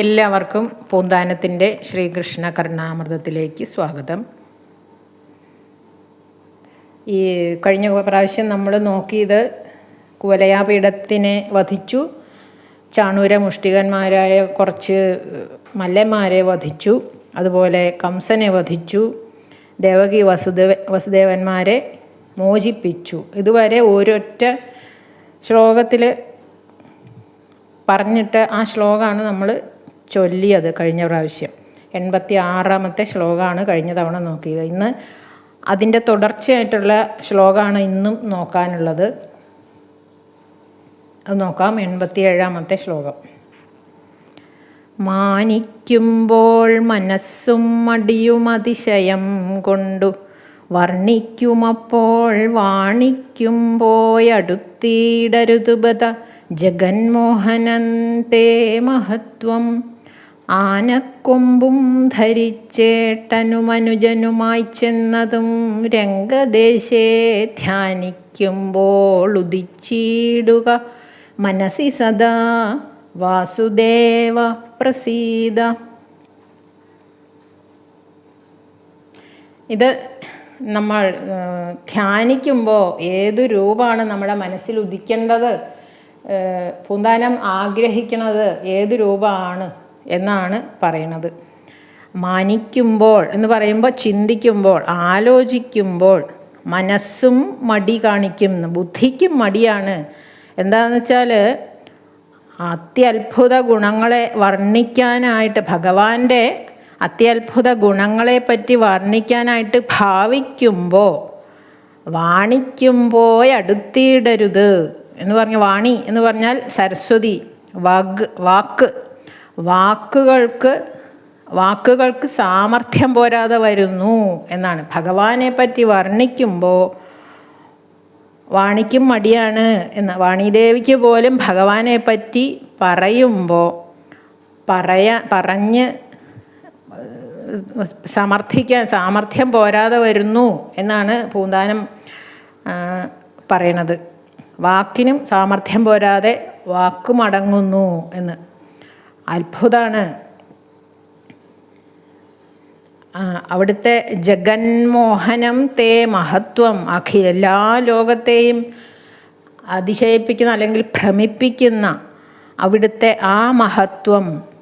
എല്ലാവർക്കും പൂന്താനത്തിന്റെ ശ്രീകൃഷ്ണ കരുണാമൃതത്തിലേക്ക് സ്വാഗതം. ഈ കഴിഞ്ഞ പ്രാവശ്യം നമ്മൾ നോക്കിയത് കുവലയാപീഠത്തിനെ വധിച്ചു. ചാണൂര മുഷ്ടികന്മാരായ കുറച്ച് മല്ലന്മാരെ വധിച്ചു. അതുപോലെ കംസനെ വധിച്ചു. ദേവകി വസുദേവ വസുദേവന്മാരെ മോചിപ്പിച്ചു. ഇതുവരെ ഒരൊറ്റ ശ്ലോകത്തിൽ പറഞ്ഞിട്ട് ആ ശ്ലോകമാണ് നമ്മൾ ചൊല്ലിയത് കഴിഞ്ഞ പ്രാവശ്യം. എൺപത്തി ആറാമത്തെ ശ്ലോകമാണ് കഴിഞ്ഞ തവണ നോക്കിയത്. ഇന്ന് അതിന്റെ തുടർച്ചയായിട്ടുള്ള ശ്ലോകമാണ് ഇന്നും നോക്കാനുള്ളത്. അത് നോക്കാം. എൺപത്തി ഏഴാമത്തെ ശ്ലോകം. മാനിക്കുമ്പോൾ മനസ്സും മടിയും അതിശയം കൊണ്ടു വർണിക്കുമപ്പോൾ വാണിക്കുമ്പോയടുത്തിടരുതുപത ജഗന്മോഹനന്തേ മഹത്വം. ആനക്കൊമ്പും ധരിച്ചേട്ടനുമനുജനുമായി ചെന്നതും രംഗദേശേ ധ്യാനിക്കുമ്പോൾ ഉദിച്ചിടുക. മനസ്സി സദാ വാസുദേവ പ്രസീത ഇത് നമ്മൾ ധ്യാനിക്കുമ്പോൾ ഏതു രൂപമാണ് നമ്മുടെ മനസ്സിൽ ഉദിക്കേണ്ടത്? പൂന്താനം ആഗ്രഹിക്കുന്നത് ഏത് രൂപമാണ്? എന്നാണ് പറയണത് മാനിക്കുമ്പോൾ എന്ന് പറയുമ്പോൾ ചിന്തിക്കുമ്പോൾ ആലോചിക്കുമ്പോൾ മനസ്സും മടി കാണിക്കും ബുദ്ധിക്കും മടിയാണ്. എന്താണെന്ന് വെച്ചാൽ അത്യത്ഭുത ഗുണങ്ങളെ വർണിക്കാനായിട്ട് ഭഗവാന്റെ അത്യത്ഭുത ഗുണങ്ങളെപ്പറ്റി വർണിക്കാനായിട്ട് ഭാവിക്കുമ്പോൾ വാണിക്കുമ്പോൾ അടുത്തിടരുത് എന്ന് പറഞ്ഞ വാണി എന്ന് പറഞ്ഞാൽ സരസ്വതി വാഗ് വാക്ക്. വാക്കുകൾക്ക് വാക്കുകൾക്ക് സാമർഥ്യം പോരാതെ വരുന്നു എന്നാണ്. ഭഗവാനെ പറ്റി വർണിക്കുമ്പോൾ വാണിക്കും മടിയാണ് എന്ന്. വാണിദേവിക്ക് പോലും ഭഗവാനെ പറ്റി പറയുമ്പോൾ പറയാ പറഞ്ഞ് സമർത്ഥിക്കാൻ സാമർഥ്യം പോരാതെ വരുന്നു എന്നാണ് പൂന്താനം പറയണത്. വാക്കിനും സാമർഥ്യം പോരാതെ വാക്കുമടങ്ങുന്നു എന്ന്. അത്ഭുതമാണ് അവിടുത്തെ ജഗന്മോഹനം തേ മഹത്വം. അഖി എല്ലാ ലോകത്തെയും അതിശയിപ്പിക്കുന്ന അല്ലെങ്കിൽ ഭ്രമിപ്പിക്കുന്ന അവിടുത്തെ ആ മഹത്വം.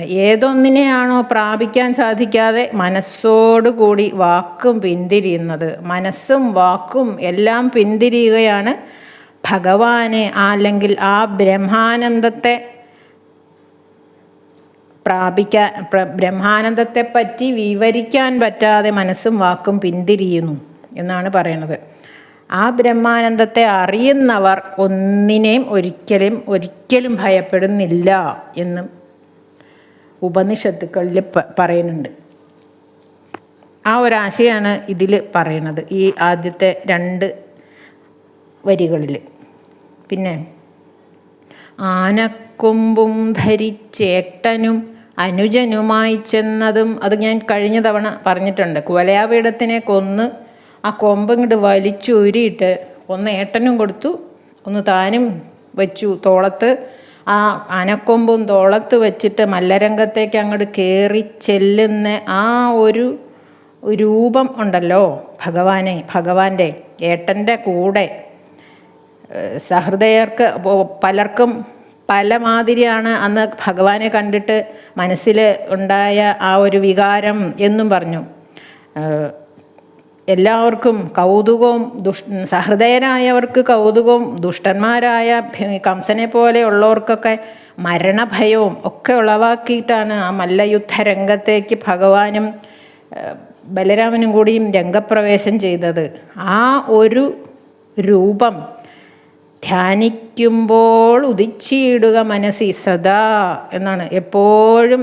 ഏതൊന്നിനെയാണോ പ്രാപിക്കാൻ സാധിക്കാതെ മനസ്സോടുകൂടി വാക്കും പിന്തിരിയുന്നത്. മനസ്സും വാക്കും എല്ലാം പിന്തിരിയുകയാണ് ഭഗവാനെ അല്ലെങ്കിൽ ആ ബ്രഹ്മാനന്ദത്തെ പ്രാപിക്കാൻ ബ്രഹ്മാനന്ദത്തെപ്പറ്റി വിവരിക്കാൻ പറ്റാതെ മനസ്സും വാക്കും പിന്തിരിയുന്നു എന്നാണ് പറയുന്നത്. ആ ബ്രഹ്മാനന്ദത്തെ അറിയുന്നവർ ഒന്നിനെയും ഒരിക്കലും ഒരിക്കലും ഭയപ്പെടുന്നില്ല എന്നും ഉപനിഷത്തുക്കളിൽ പറയുന്നുണ്ട്. ആ ഒരാശയാണ് ഇതിൽ പറയുന്നത്. ഈ ആദ്യത്തെ രണ്ട് വരികളിൽ പിന്നെ ആനക്കൊമ്പും ധരിച്ചേട്ടനും അനുജനുമായി ചെന്നതും അത് ഞാൻ കഴിഞ്ഞ തവണ പറഞ്ഞിട്ടുണ്ട്. കുവലയാപീഠത്തിനെ കൊന്ന് ആ കൊമ്പിങ്ങോട്ട് വലിച്ചൂരിയിട്ട് ഒന്ന് ഏട്ടനും കൊടുത്തു ഒന്ന് താനും വെച്ചു തോളത്ത്. ആ അനക്കൊമ്പും തോളത്ത് വെച്ചിട്ട് മല്ലരംഗത്തേക്ക് അങ്ങോട്ട് കയറി ചെല്ലുന്ന ആ ഒരു രൂപം ഉണ്ടല്ലോ ഭഗവാനെ ഭഗവാന്റെ ഏട്ടന്റെ കൂടെ. സഹൃദയർക്ക് പലർക്കും പല മാതിരിയാണ് അന്ന് ഭഗവാനെ കണ്ടിട്ട് മനസ്സിൽ ഉണ്ടായ ആ ഒരു വികാരം എന്നും പറഞ്ഞു. എല്ലാവർക്കും കൗതുകവും ദുഷ് സഹൃദയരായവർക്ക് കൗതുകവും ദുഷ്ടന്മാരായ കംസനെ പോലെയുള്ളവർക്കൊക്കെ മരണഭയവും ഒക്കെ ഉളവാക്കിയിട്ടാണ് ആ മല്ലയുദ്ധ രംഗത്തേക്ക് ഭഗവാനും ബലരാമനും കൂടിയും രംഗപ്രവേശം ചെയ്തത്. ആ ഒരു രൂപം ധ്യാനിക്കുമ്പോൾ ഉദിച്ചിടുക മനസ്സി സദാ എന്നാണ്. എപ്പോഴും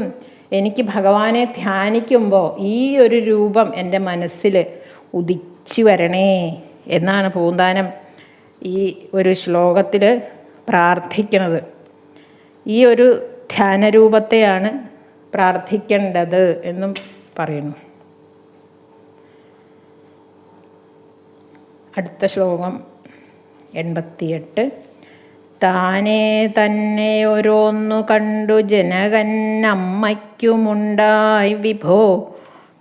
എനിക്ക് ഭഗവാനെ ധ്യാനിക്കുമ്പോൾ ഈ ഒരു രൂപം എന്റെ മനസ്സിൽ ഉദിച്ചു വരണേ എന്നാണ് പൂന്താനം ഈ ഒരു ശ്ലോകത്തിൽ പ്രാർത്ഥിക്കുന്നത് ഈ ഒരു ധ്യാനരൂപത്തെയാണ് പ്രാർത്ഥിക്കേണ്ടത് എന്നും പറയുന്നു. അടുത്ത ശ്ലോകം. എൺപത്തിയെട്ട്. താനേ തന്നെ ഓരോന്നു കണ്ടു ജനകൻ അമ്മയ്ക്കുമുണ്ടായി വിഭോ.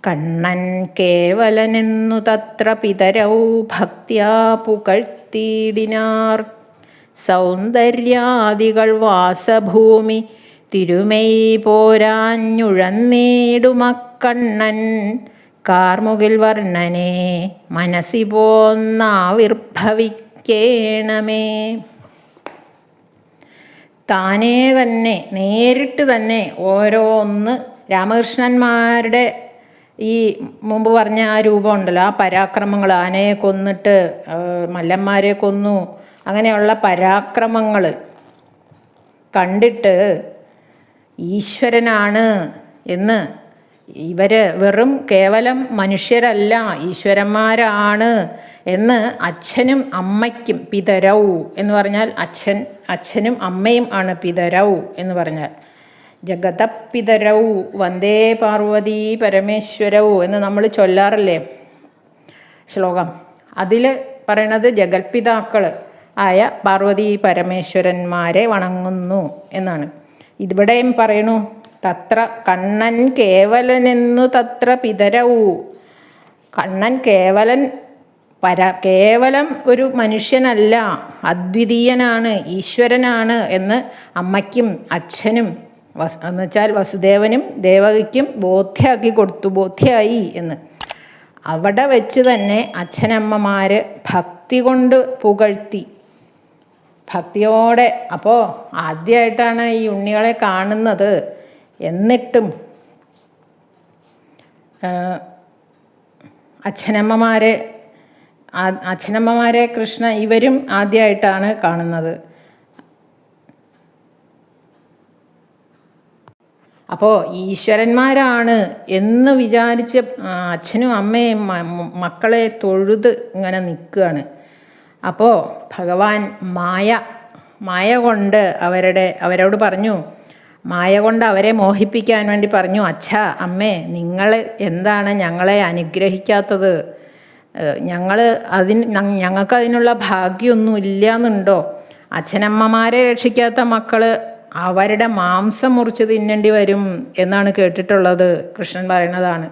കണ്ണൻ കേവലനെന്നു തത്ര പിതരൗ ഭക്തിയാ പുകഴ്ത്തിയിടിനാർ. സൗന്ദര്യാദികൾ വാസഭൂമി തിരുമൈ പോരാഞ്ഞുഴന്നേടുമക്കണ്ണൻ കാർമുകിൽ വർണനെ മനസ്സി പോന്നാവിർഭവിക്കേണമേ താനേ തന്നെ നേരിട്ട് തന്നെ ഓരോന്ന് രാമകൃഷ്ണന്മാരുടെ ഈ മുമ്പ് പറഞ്ഞ ആ രൂപം ഉണ്ടല്ലോ ആ പരാക്രമങ്ങൾ ആനയെ കൊന്നിട്ട് മല്ലന്മാരെ കൊന്നു അങ്ങനെയുള്ള പരാക്രമങ്ങൾ കണ്ടിട്ട് ഈശ്വരനാണ് എന്ന് ഇവർ വെറും കേവലം മനുഷ്യരല്ല ഈശ്വരന്മാരാണ് എന്ന് അച്ഛനും അമ്മയ്ക്കും പിതരൗ എന്ന് പറഞ്ഞാൽ അച്ഛൻ അച്ഛനും അമ്മയും ആണ് പിതരൗ എന്ന് പറഞ്ഞാൽ. ജഗത പിതരൗ വന്ദേ പാർവതി പരമേശ്വരൗ എന്ന് നമ്മൾ ചൊല്ലാറില്ലേ? ശ്ലോകം. അതിൽ പറയണത് ജഗൽപിതാക്കൾ ആയ പാർവതി പരമേശ്വരന്മാരെ വണങ്ങുന്നു എന്നാണ്. ഇവിടെയും പറയണു തത്ര കണ്ണൻ കേവലനെന്നു തത്ര പിതരവു കണ്ണൻ കേവലൻ പര കേവലം ഒരു മനുഷ്യനല്ല അദ്വിതീയനാണ് ഈശ്വരനാണ് എന്ന് അമ്മയ്ക്കും അച്ഛനും വസ് എന്ന് വെച്ചാൽ വസുദേവനും ദേവകിക്കും ബോധ്യമാക്കി കൊടുത്തു ബോധ്യമായി എന്ന്. അവിടെ വെച്ച് തന്നെ അച്ഛനമ്മമാർ ഭക്തി കൊണ്ട് പുകഴ്ത്തി. ഭക്തിയോടെ അപ്പോൾ ആദ്യമായിട്ടാണ് ഈ ഉണ്ണികളെ കാണുന്നത് എന്നിട്ടും അച്ഛനമ്മമാരെ അച്ഛനമ്മമാരെ കൃഷ്ണ ഇവരും ആദ്യമായിട്ടാണ് കാണുന്നത്. അപ്പോൾ ഈശ്വരന്മാരാണ് എന്ന് വിചാരിച്ച് അച്ഛനും അമ്മയും മക്കളെ തൊഴുത് ഇങ്ങനെ നിൽക്കുകയാണ്. അപ്പോൾ ഭഗവാൻ മായ മായ കൊണ്ട് അവരുടെ അവരോട് പറഞ്ഞു മായ കൊണ്ട് അവരെ മോഹിപ്പിക്കാൻ വേണ്ടി പറഞ്ഞു അച്ഛ അമ്മേ നിങ്ങൾ എന്താണ് ഞങ്ങളെ അനുഗ്രഹിക്കാത്തത്? ഞങ്ങൾ അതിന് ഞങ്ങൾക്ക് അതിനുള്ള ഭാഗ്യമൊന്നും ഇല്ല എന്നുണ്ടോ അച്ഛനമ്മമാരെ രക്ഷിക്കാത്ത മക്കൾ അവരുടെ മാംസം മുറിച്ച് തിന്നേണ്ടി വരും എന്നാണ് കേട്ടിട്ടുള്ളത് കൃഷ്ണൻ പറയുന്നതാണ്.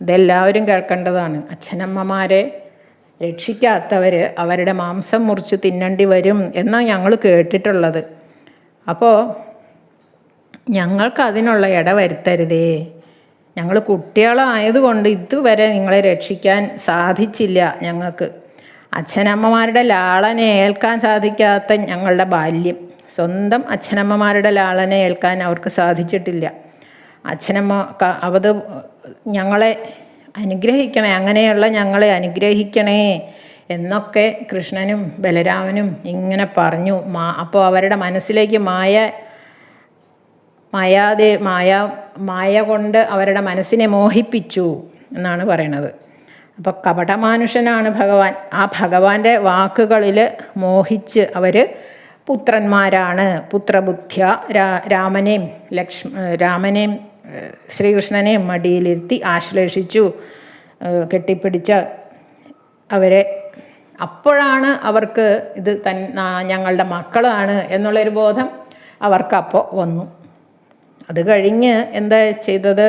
ഇതെല്ലാവരും കേൾക്കേണ്ടതാണ്. അച്ഛനമ്മമാരെ രക്ഷിക്കാത്തവർ അവരുടെ മാംസം മുറിച്ച് തിന്നേണ്ടി വരും എന്നാണ് ഞങ്ങൾ കേട്ടിട്ടുള്ളത്. അപ്പോൾ ഞങ്ങൾക്ക് അതിനുള്ള ഇട വരുത്തരുതേ ഞങ്ങൾ കുട്ടികളായതുകൊണ്ട് ഇതുവരെ നിങ്ങളെ രക്ഷിക്കാൻ സാധിച്ചില്ല ഞങ്ങൾക്ക്. അച്ഛനമ്മമാരുടെ ലാളനെ ഏൽക്കാൻ സാധിക്കാത്ത ഞങ്ങളുടെ ബാല്യം. സ്വന്തം അച്ഛനമ്മമാരുടെ ലാളനെ ഏൽക്കാൻ അവർക്ക് സാധിച്ചിട്ടില്ല. അച്ഛനമ്മ അവത് ഞങ്ങളെ അനുഗ്രഹിക്കണേ അങ്ങനെയുള്ള ഞങ്ങളെ അനുഗ്രഹിക്കണേ എന്നൊക്കെ കൃഷ്ണനും ബലരാമനും ഇങ്ങനെ പറഞ്ഞു. മാ അപ്പോൾ അവരുടെ മനസ്സിലേക്ക് മായ മായാതെ മായ മായ കൊണ്ട് അവരുടെ മനസ്സിനെ മോഹിപ്പിച്ചു എന്നാണ് പറയണത്. അപ്പോൾ കപടമാനുഷനാണ് ഭഗവാൻ. ആ ഭഗവാന്റെ വാക്കുകളിൽ മോഹിച്ച് അവർ പുത്രന്മാരാണ്. പുത്രബുദ്ധ്യ രാമനെയും ലക്ഷ്മ രാമനെയും ശ്രീകൃഷ്ണനെയും മടിയിലിരുത്തി ആശ്ലേഷിച്ചു കെട്ടിപ്പിടിച്ച് അവരെ. അപ്പോഴാണ് അവർക്ക് ഇത് തൻ ഞങ്ങളുടെ മക്കളാണ് എന്നുള്ളൊരു ബോധം അവർക്കപ്പോൾ വന്നു. അത് കഴിഞ്ഞ് എന്താ ചെയ്തത്?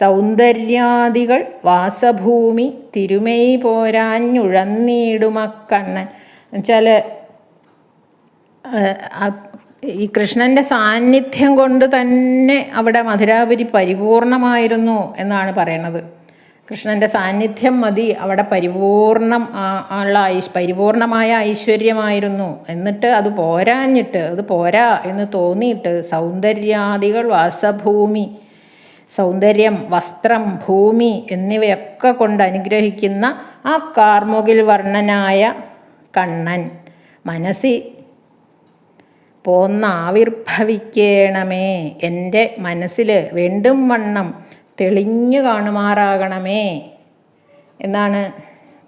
സൗന്ദര്യാദികൾ വാസഭൂമി തിരുമൈ പോരാഞ്ഞുഴന്നീടുമക്കണ്ണൻ എന്നുവെച്ചാൽ ഈ കൃഷ്ണന്റെ സാന്നിധ്യം കൊണ്ട് തന്നെ അവിടെ മധുരാപുരി പരിപൂർണമായിരുന്നു എന്നാണ് പറയണത്. കൃഷ്ണന്റെ സാന്നിധ്യം മതി. അവിടെ പരിപൂർണം ഉള്ള ഐശ് പരിപൂർണമായ ഐശ്വര്യമായിരുന്നു. എന്നിട്ട് അത് പോരാഞ്ഞിട്ട് അത് പോരാ എന്ന് തോന്നിയിട്ട് സൗന്ദര്യാദികൾ വാസഭൂമി സൗന്ദര്യം വസ്ത്രം ഭൂമി എന്നിവയൊക്കെ കൊണ്ട് അനുഗ്രഹിക്കുന്ന ആ കാർമുകിൽ വർണനായ കണ്ണൻ. മനസ്സി പോന്നാവിർഭവിക്കണമേ. എന്റെ മനസ്സിൽ വേണ്ടും വണ്ണം തെളിഞ്ഞു കാണുമാറാകണമേ എന്നാണ്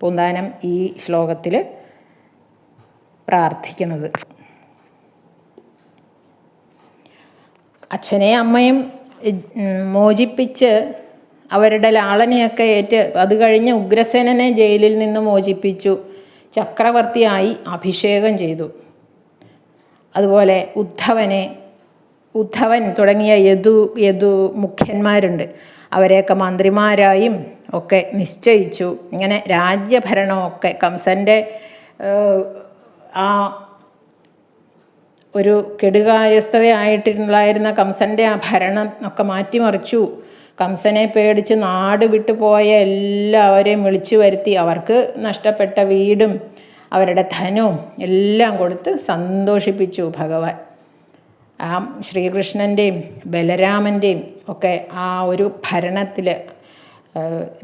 പൂന്താനം ഈ ശ്ലോകത്തിൽ പ്രാർത്ഥിക്കുന്നത്. അച്ഛനെ അമ്മയും മോചിപ്പിച്ച് അവരുടെ ലാളനെയൊക്കെ ഏറ്റ് അത് കഴിഞ്ഞ് ഉഗ്രസേനനെ ജയിലിൽ നിന്ന് മോചിപ്പിച്ചു. ചക്രവർത്തിയായി അഭിഷേകം ചെയ്തു. അതുപോലെ ഉദ്ധവനെ ഉദ്ധവൻ തുടങ്ങിയ യദു യദു മുഖ്യന്മാരുണ്ട്. അവരെയൊക്കെ മന്ത്രിമാരായും ഒക്കെ നിശ്ചയിച്ചു. ഇങ്ങനെ രാജ്യഭരണമൊക്കെ കംസന്റെ ആ ഒരു കെടുകാര്യസ്ഥതയായിട്ടുണ്ടായിരുന്ന കംസന്റെ ആ ഭരണം ഒക്കെ മാറ്റിമറിച്ചു. കംസനെ പേടിച്ച് നാട് വിട്ടു പോയ എല്ലാവരെയും വിളിച്ചു വരുത്തി. അവർക്ക് നഷ്ടപ്പെട്ട വീടും അവരുടെ ധനവും എല്ലാം കൊടുത്ത് സന്തോഷിപ്പിച്ചു ഭഗവാൻ. ആ ശ്രീകൃഷ്ണന്റെയും ബലരാമന്റെയും ഒക്കെ ആ ഒരു ഭരണത്തിൽ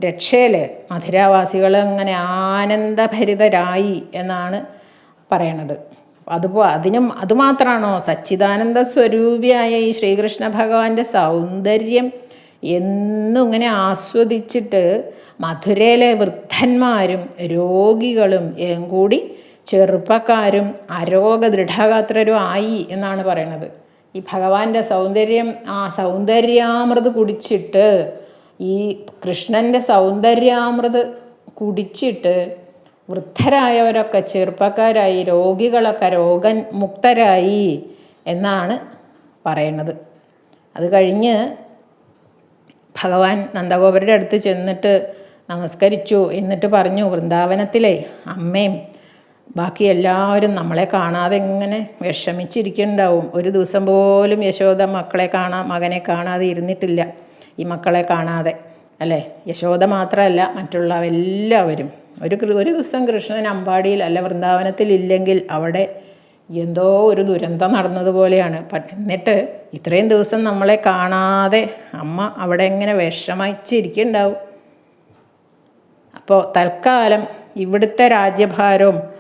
രക്ഷയിൽ മധുരാവാസികൾ അങ്ങനെ ആനന്ദഭരിതരായി എന്നാണ് പറയണത്. അതുപോ അതിനും അതുമാത്രമാണോ സച്ചിദാനന്ദ സ്വരൂപിയായ ഈ ശ്രീകൃഷ്ണ ഭഗവാന്റെ സൗന്ദര്യം എന്നും ഇങ്ങനെ ആസ്വദിച്ചിട്ട് മധുരയിലെ വൃദ്ധന്മാരും രോഗികളും എങ്കൂടി കൂടി ചെറുപ്പക്കാരും അരോഗ ദൃഢഗാത്രരും ആയി എന്നാണ് പറയണത്. ഈ ഭഗവാന്റെ സൗന്ദര്യം ആ സൗന്ദര്യാമൃത് കുടിച്ചിട്ട് ഈ കൃഷ്ണന്റെ സൗന്ദര്യാമൃത് കുടിച്ചിട്ട് വൃദ്ധരായവരൊക്കെ ചെറുപ്പക്കാരായി രോഗികളൊക്കെ രോഗൻ മുക്തരായി എന്നാണ് പറയുന്നത്. അത് കഴിഞ്ഞ് ഭഗവാൻ നന്ദഗോപരുടെ അടുത്ത് ചെന്നിട്ട് നമസ്കരിച്ചു. എന്നിട്ട് പറഞ്ഞു വൃന്ദാവനത്തിലെ അമ്മയും ബാക്കി എല്ലാവരും നമ്മളെ കാണാതെ എങ്ങനെ വിഷമിച്ചിരിക്കുന്നുണ്ടാവും. ഒരു ദിവസം പോലും യശോദ മക്കളെ കാണാ മകനെ കാണാതെ ഇരുന്നിട്ടില്ല. ഈ മക്കളെ കാണാതെ അല്ലേ? യശോദ മാത്രമല്ല മറ്റുള്ള എല്ലാവരും. ഒരു ഒരു ദിവസം കൃഷ്ണൻ അമ്പാടിയിൽ അല്ല വൃന്ദാവനത്തിൽ ഇല്ലെങ്കിൽ അവിടെ എന്തോ ഒരു ദുരന്തം നടന്നതുപോലെയാണ്. എന്നിട്ട് ഇത്രയും ദിവസം നമ്മളെ കാണാതെ അമ്മ അവിടെ എങ്ങനെ വിഷമിച്ചിരിക്കുന്നുണ്ടാവും. അപ്പോൾ തൽക്കാലം ഇവിടുത്തെ രാജ്യഭാരവും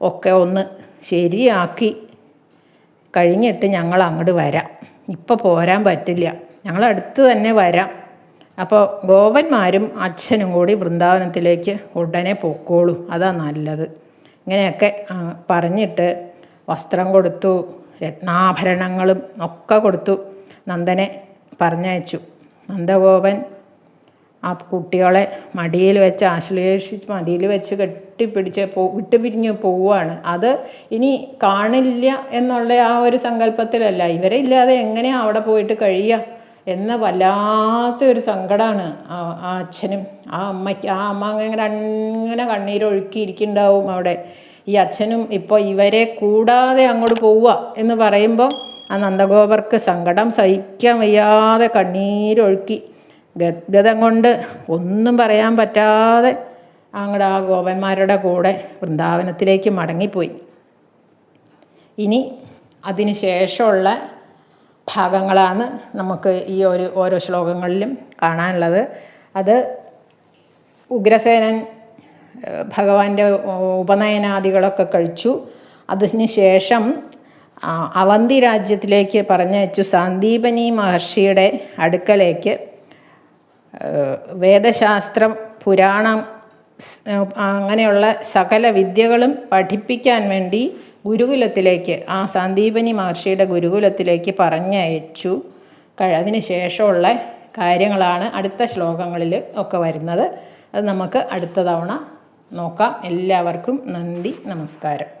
ഒക്കെ ഒന്ന് ശരിയാക്കി. കഴിഞ്ഞിട്ട് ഞങ്ങൾ അങ്ങോട്ട് വരാം. ഇപ്പോൾ പോരാൻ പറ്റില്ല. ഞങ്ങൾ അടുത്ത് തന്നെ വരാം. അപ്പോൾ ഗോപന്മാരും അച്ഛനും കൂടി വൃന്ദാവനത്തിലേക്ക് ഉടനെ പൊക്കോളും. അതാ നല്ലത്. ഇങ്ങനെയൊക്കെ പറഞ്ഞിട്ട് വസ്ത്രം കൊടുത്തു. രത്നാഭരണങ്ങളും ഒക്കെ കൊടുത്തു. നന്ദനെ പറഞ്ഞയച്ചു. നന്ദഗോപൻ ആ കുട്ടികളെ മടിയിൽ വെച്ച് ആശ്ലേഷിച്ച് മടിയിൽ വെച്ച് കെട്ടിപ്പിടിച്ച് പോ വിട്ടുപിരിഞ്ഞ് പോവുകയാണ്. അത് ഇനി കാണില്ല എന്നുള്ള ആ ഒരു സങ്കല്പത്തിലല്ല. ഇവരെ ഇല്ലാതെ എങ്ങനെയാണ് അവിടെ പോയിട്ട് കഴിയുക എന്ന വല്ലാത്തൊരു സങ്കടമാണ് ആ അച്ഛനും. ആ അമ്മയ്ക്ക് ആ അമ്മ അങ്ങനെ അങ്ങനെ കണ്ണീരൊഴുക്കിയിരിക്കുന്നുണ്ടാവും അവിടെ. ഈ അച്ഛനും ഇപ്പോൾ ഇവരെ കൂടാതെ അങ്ങോട്ട് പോവുക എന്ന് പറയുമ്പോൾ ആ നന്ദഗോപർക്ക് സങ്കടം സഹിക്കാൻ വയ്യാതെ കണ്ണീരൊഴുക്കി ഗദ്ഗതം കൊണ്ട് ഒന്നും പറയാൻ പറ്റാതെ അങ്ങടെ ആ ഗോപന്മാരുടെ കൂടെ വൃന്ദാവനത്തിലേക്ക് മടങ്ങിപ്പോയി. ഇനി അതിന് ശേഷമുള്ള ഭാഗങ്ങളാണ് നമുക്ക് ഈ ഒരു ഓരോ ശ്ലോകങ്ങളിലും കാണാനുള്ളത്. അത് ഉഗ്രസേനൻ ഭഗവാന്റെ ഉപനയനാദികളൊക്കെ കഴിച്ചു. അതിന് ശേഷം അവന്തി രാജ്യത്തിലേക്ക് പറഞ്ഞയച്ചു സന്ദീപനി മഹർഷിയുടെ അടുക്കലേക്ക്. വേദശാസ്ത്രം പുരാണം അങ്ങനെയുള്ള സകല വിദ്യകളും പഠിപ്പിക്കാൻ വേണ്ടി ഗുരുകുലത്തിലേക്ക് ആ സന്ദീപനി മഹർഷിയുടെ ഗുരുകുലത്തിലേക്ക് പറഞ്ഞയച്ചു. അതിന് ശേഷമുള്ള കാര്യങ്ങളാണ് അടുത്ത ശ്ലോകങ്ങളിൽ ഒക്കെ വരുന്നത്. അത് നമുക്ക് അടുത്ത തവണ നോക്കാം. എല്ലാവർക്കും നന്ദി നമസ്കാരം.